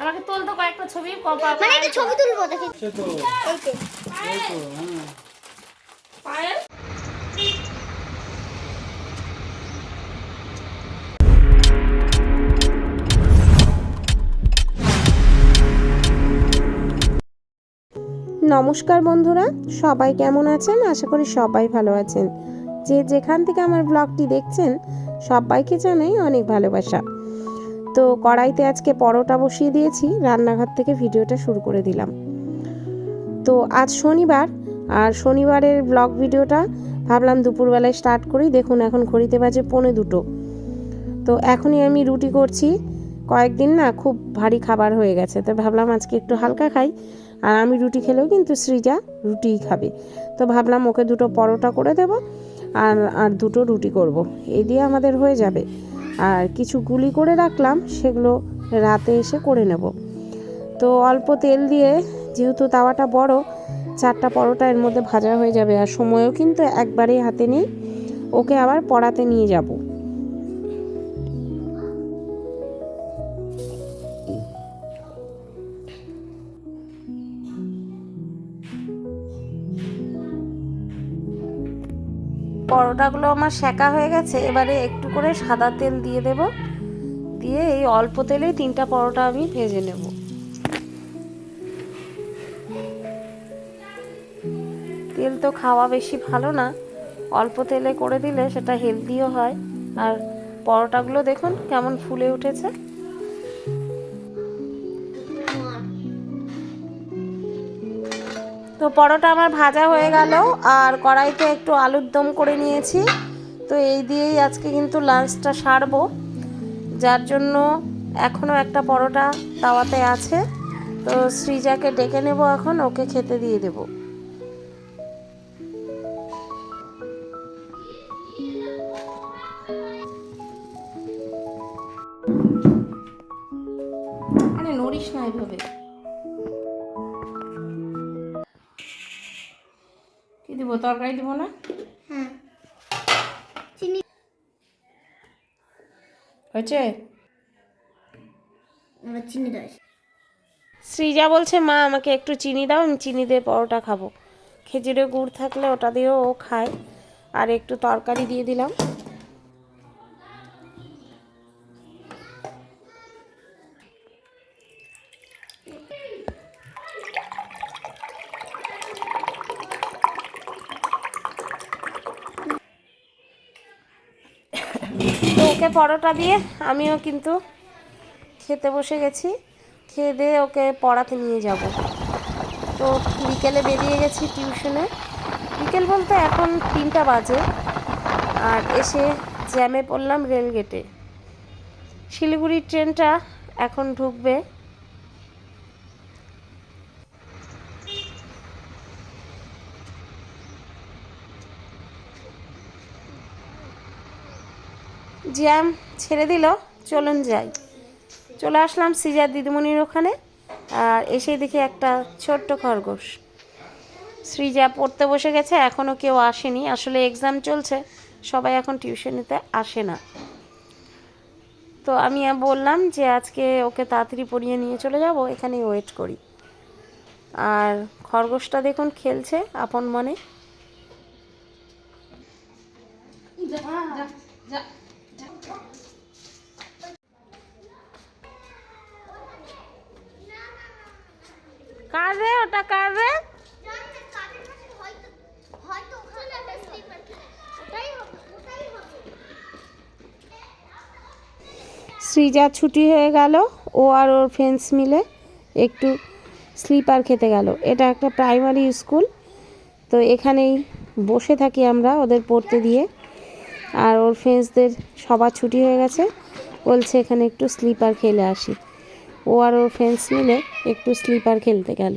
আমাকে তোল তো কয়েকটা ছবি কপা মানে একটা ছবি তুলবো দেখি। সে তো এই যে। এই তো হ্যাঁ। পায়েল? নমস্কার বন্ধুরা সবাই কেমন আছেন? আশা করি সবাই ভালো আছেন। যে যেখান থেকে আমার ব্লগটি দেখছেন সবাইকে জানাই অনেক ভালোবাসা। তো কড়াইতে আজকে পরোটা বসিয়ে দিয়েছি, রান্নাঘর থেকে ভিডিওটা শুরু করে দিলাম। তো আজ শনিবার, আর শনিবারের ব্লগ ভিডিওটা ভাবলাম দুপুরবেলায় স্টার্ট করি। দেখুন, এখন ঘড়িতে বাজে পৌনে দুটো। তো এখনই আমি রুটি করছি। কয়েকদিন না খুব ভারী খাবার হয়ে গেছে, তো ভাবলাম আজকে একটু হালকা খাই। আর আমি রুটি খেলেও কিন্তু সৃজা রুটিই খাবে। তো ভাবলাম ওকে দুটো পরোটা করে দেব, আর আর দুটো রুটি করব। এই দিয়ে আমাদের হয়ে যাবে। আর কিছু গুলি করে রাখলাম, সেগুলো রাতে এসে করে নেব। তো অল্প তেল দিয়ে, যেহেতু তাওয়াটা বড়, চারটা পরোটা এর মধ্যে ভাজা হয়ে যাবে। আর সময়ও কিন্তু একবারেই হাতে নেই। ওকে আবার পড়াতে নিয়ে যাব। পরোটাগুলো আমার সেকা হয়ে গেছে। এবারে একটু করে সাদা তেল দিয়ে দেব। দিয়ে এই অল্প তেলেই তিনটা পরোটা আমি ভেজে নেব। তেল তো খাওয়া বেশি ভালো না। অল্প তেলে করে দিলে সেটা হেলদিও হয়। আর পরোটাগুলো দেখুন কেমন ফুলে উঠেছে। তো পরোটা আমার ভাজা হয়ে গেল, আর কড়াইতে একটু আলুর দম করে নিয়েছি। তো এই দিয়েই আজকে কিন্তু লাঞ্চটা সারবো, যার জন্য এখনও একটা পরোটা তাওয়াতে আছে। তো সৃজাকে ডেকে নেব এখন, ওকে খেতে দিয়ে দেব। আরে নড়িস না এভাবে। কি দিব? তরকারি দিব না? হ্যাঁ। চিনি। হয়েছে? চিনি দাও সৃজা বলছে মা আমাকে একটু চিনি দাও আমি চিনি দিয়ে পরোটা খাব। খেজুরে গুড় থাকলে ওটা দিয়েও ও খায়। আর একটু তরকারি দিয়ে দিলাম। পরোটা দিয়ে আমিও কিন্তু খেতে বসে গেছি। খেয়ে দিয়ে ওকে পড়াতে নিয়ে যাব। তো বিকেলে বেরিয়ে গেছি টিউশনে। বিকেল বলতে এখন তিনটা বাজে। আর এসে জ্যামে পড়লাম রেলগেটে। শিলিগুড়ির ট্রেনটা এখন ঢুকবে। জ্যাম ছেড়ে দিল, চলুন যাই। চলে আসলাম সিজার দিদিমণির ওখানে, আর এসে দেখি একটা ছোট্ট খরগোশ। শ্রীজা পড়তে বসে গেছে এখনও কেউ আসেনি। আসলে এক্সাম চলছে, সবাই এখন টিউশনিতে আসে না। তো আমি বললাম যে আজকে ওকে তাড়াতাড়ি পড়িয়ে নিয়ে চলে যাব, এখানেই ওয়েট করি। আর খরগোশটা দেখুন খেলছে আপন মনে। কার রে ওটা কার রে হয়তো ওখানে একটা স্লিপার ওটাই হবে ওটাই হবে শ্রীজা ছুটি হয়ে গেল, ও আর ওর ফ্রেন্ডস মিলে একটু স্লিপার খেতে গেল। এটা একটা প্রাইমারি স্কুল তো এখানেই বসে থাকি আমরা ওদের পড়তে দিয়ে। আর ওর ফ্রেন্ডসদের সবার ছুটি হয়ে গেছে, বলছে এখানে একটু স্লিপার খেলে আসি। ও আর ওর ফ্রেন্ডস মিলে একটু স্লিপার খেলতে গেল।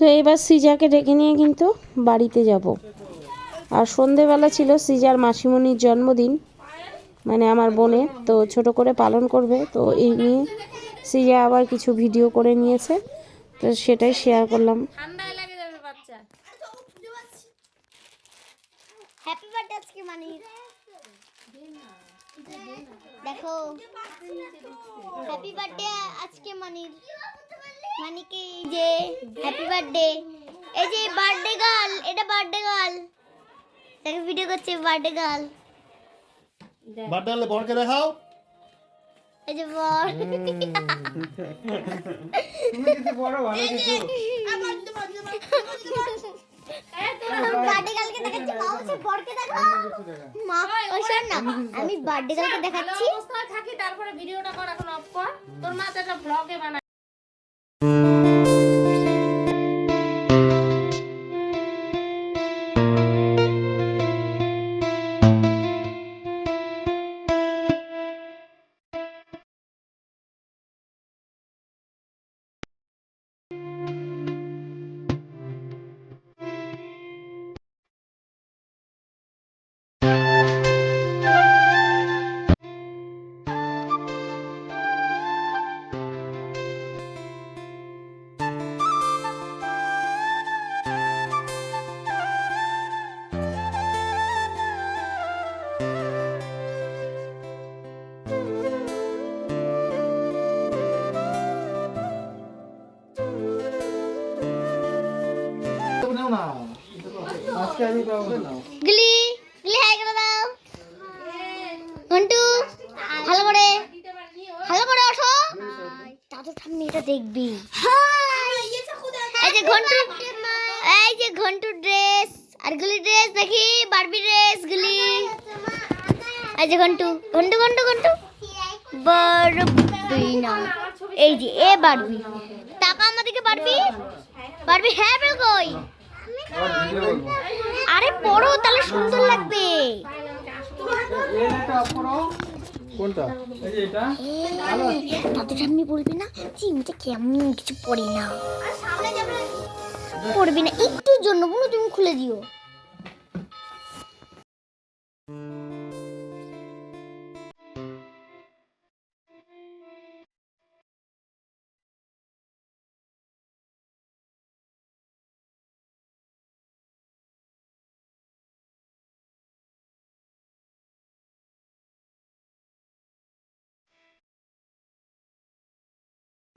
তো এবার সিজাকে ডেকে নিয়ে কিন্তু বাড়িতে যাব। আর সন্ধেবেলা ছিল সিজার মাসিমণির জন্মদিন মানে আমার বোনের তো ছোট করে পালন করবে তো এই নিয়ে সিজা আবার কিছু ভিডিও করে নিয়েছে তো সেটাই শেয়ার করলাম। হ্যাপি বার্থডে আজকে মানি। দেখো। হ্যাপি বার্থডে আজকে মানির। মানিকে এই যে হ্যাপি বার্থডে এই যে বার্থডে গার্ল এটা বার্থডে গার্ল দেখো ভিডিও করছে বার্থডে গার্ল বার্থডে হলে বরকে দেখাও। এই যে বর। বার্থডে গার্লকে দেখাচ্ছি মা বলছে বরকে দেখো মা ওই শোন না আমি বার্থডে গার্লকে দেখাচ্ছি। অবস্থায় থাকি তারপরে ভিডিওটা কর এখন অফ কর। তোর মা তো একটা ব্লগে বানায়। গলি গলি হাই করে দাও। ঘন্টু ভালো করে ভালো করে ওঠো। দাদু ঠাম্মি এটা দেখবি। এই যে ঘন্টু এই যে ঘন্টু ড্রেস আর গুলি ড্রেস দেখি বারবি ড্রেস গুলি। এই যে ঘন্টু ঘন্টু ঘন্টু ঘন্টু। বারবি না। এই যে এ বারবি। টাকা আমাদেরকে বারবি। বারবি হ্যাঁ বেল কই। আরে পড়ো তাহলে সুন্দর লাগবে। কোনটা? এই যে এটা। দাদু ঠাম্মি বলবি না কেমন কিছু পড়ি না। পড়বি না একটুর জন্য কোনো তুমি খুলে দিও।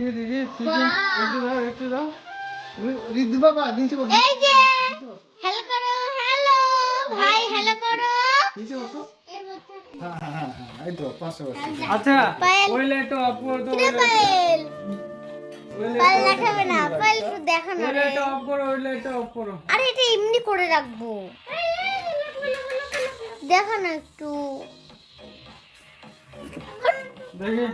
দিদি দিদি একটু দাও একটু দাও। রিদ্ধি বাবা নিচে বসো। এই যে হ্যালো করো হ্যালো ভাই হ্যালো করো। নিচে বসো। তো পাশে বসো। পায়েল। ওই লাইটটা অফ করে দাও কিরে পায়েল? পায়েল দেখাবে না পায়েল একটু দেখো না ওই অফ করো ওই লাইটটা অফ করো আরে এটা এমনি করে রাখব। দেখো না একটু। দেখি।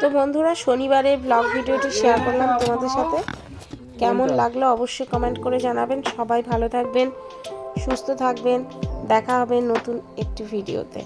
তো বন্ধুরা, শনিবারের ব্লগ ভিডিওটি শেয়ার করলাম তোমাদের সাথে। কেমন লাগল অবশ্যই কমেন্ট করে জানাবেন। সবাই ভালো থাকবেন, সুস্থ থাকবেন। দেখা হবে নতুন একটি ভিডিওতে